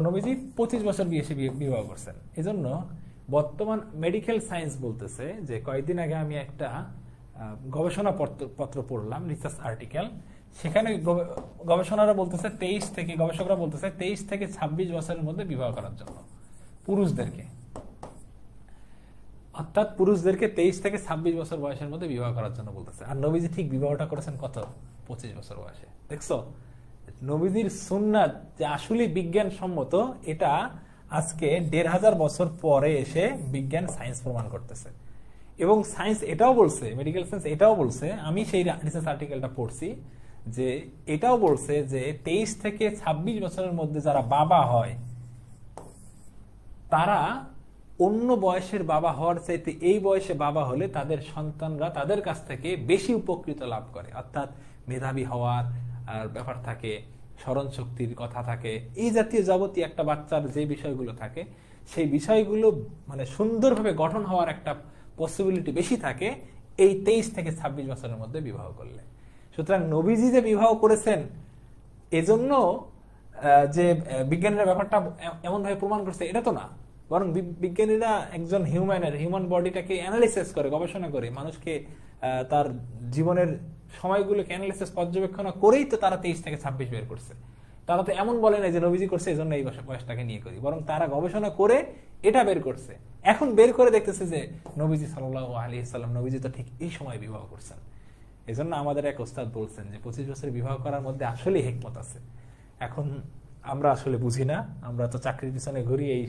নবীজি পঁচিশ বছর বিয়ে- বিবাহ করছেন। এজন্য বর্তমান মেডিকেল সায়েন্স বলতেছে যে কয়েকদিন আগে আমি একটা গবেষণা পত্র- পড়লাম রিসার্চ আর্টিকেল সেখানে গবেষণারা বলতেছে তেইশ থেকে, গবেষকরা বলতেছে তেইশ থেকে ছাব্বিশ বছরের মধ্যে বিবাহ করার জন্য পুরুষদেরকে। অর্থাৎ পুরুষদেরকে তেইশ থেকে ছাব্বিশ বছর বয়সের মধ্যে বিবাহ করার জন্য বলতেছে। আর নবীজি ঠিক বিবাহটা করেছেন কত? পঁচিশ বছর বয়সে। দেখছ? নবীজির সুন্নাত যে আসলে বিজ্ঞান সম্মত এটা আজকে দেড় হাজার বছর পরে এসে বিজ্ঞান সায়েন্স প্রমাণ করতেছে। এবং সায়েন্স এটাও বলছে, মেডিকেল সায়েন্স এটাও বলছে, আমি সেই রিসার্চ আর্টিকেলটা পড়ছি যে এটাও বলছে যে তেইশ থেকে ছাব্বিশ বছরের মধ্যে যারা বাবা হয়, তারা অন্য বয়সের বাবা হওয়ার চাইতে এই বয়সে বাবা হলে তাদের সন্তানরা তাদের কাছ থেকে বেশি উপকৃত লাভ করে। অর্থাৎ মেধাবী হওয়ার আর ব্যাপার থাকে স্মরণ শক্তির কথা থাকে। এই জাতীয় যাবতীয় একটা বাচ্চার যে বিষয়গুলো থাকে, সেই বিষয়গুলো মানে সুন্দরভাবে গঠন হওয়ার একটা পসিবিলিটি বেশি থাকে এই তেইশ থেকে ছাব্বিশ বছরের মধ্যে বিবাহ করলে। সুতরাং নবীজি যে বিবাহ করেছেন, এজন্য যে বিজ্ঞানীরা ব্যাপারটা এমনভাবে প্রমাণ করছে, এটা তো না। বরং বিজ্ঞানীরা একজন হিউম্যানের হিউম্যান বডিটাকে অ্যানালিসিস করে, গবেষণা করে, মানুষকে তার জীবনের সময়গুলোকে অ্যানালিসিস পর্যবেক্ষণ করেই তো তারা তেইশ থেকে ছাব্বিশ বের করছে। তারা তো এমন বলে না যে নবীজি করছে এই জন্য এই বয়সটাকে নিয়ে করি। বরং তারা গবেষণা করে এটা বের করছে। এখন বের করে দেখতেছে যে নবীজি সাল্লাহ আলী সাল্লাম নবীজি তো ঠিক এই সময় বিবাহ করছেন। এজন্য আমাদের এক ওস্তাদ বলছেন যে পঁচিশ বছর বিবাহ করার মধ্যে আসলেই হেকমত আছে। এখন আমরা আসলে বুঝি না, আমরা তো চাকরির পিছনে ঘুরি, এই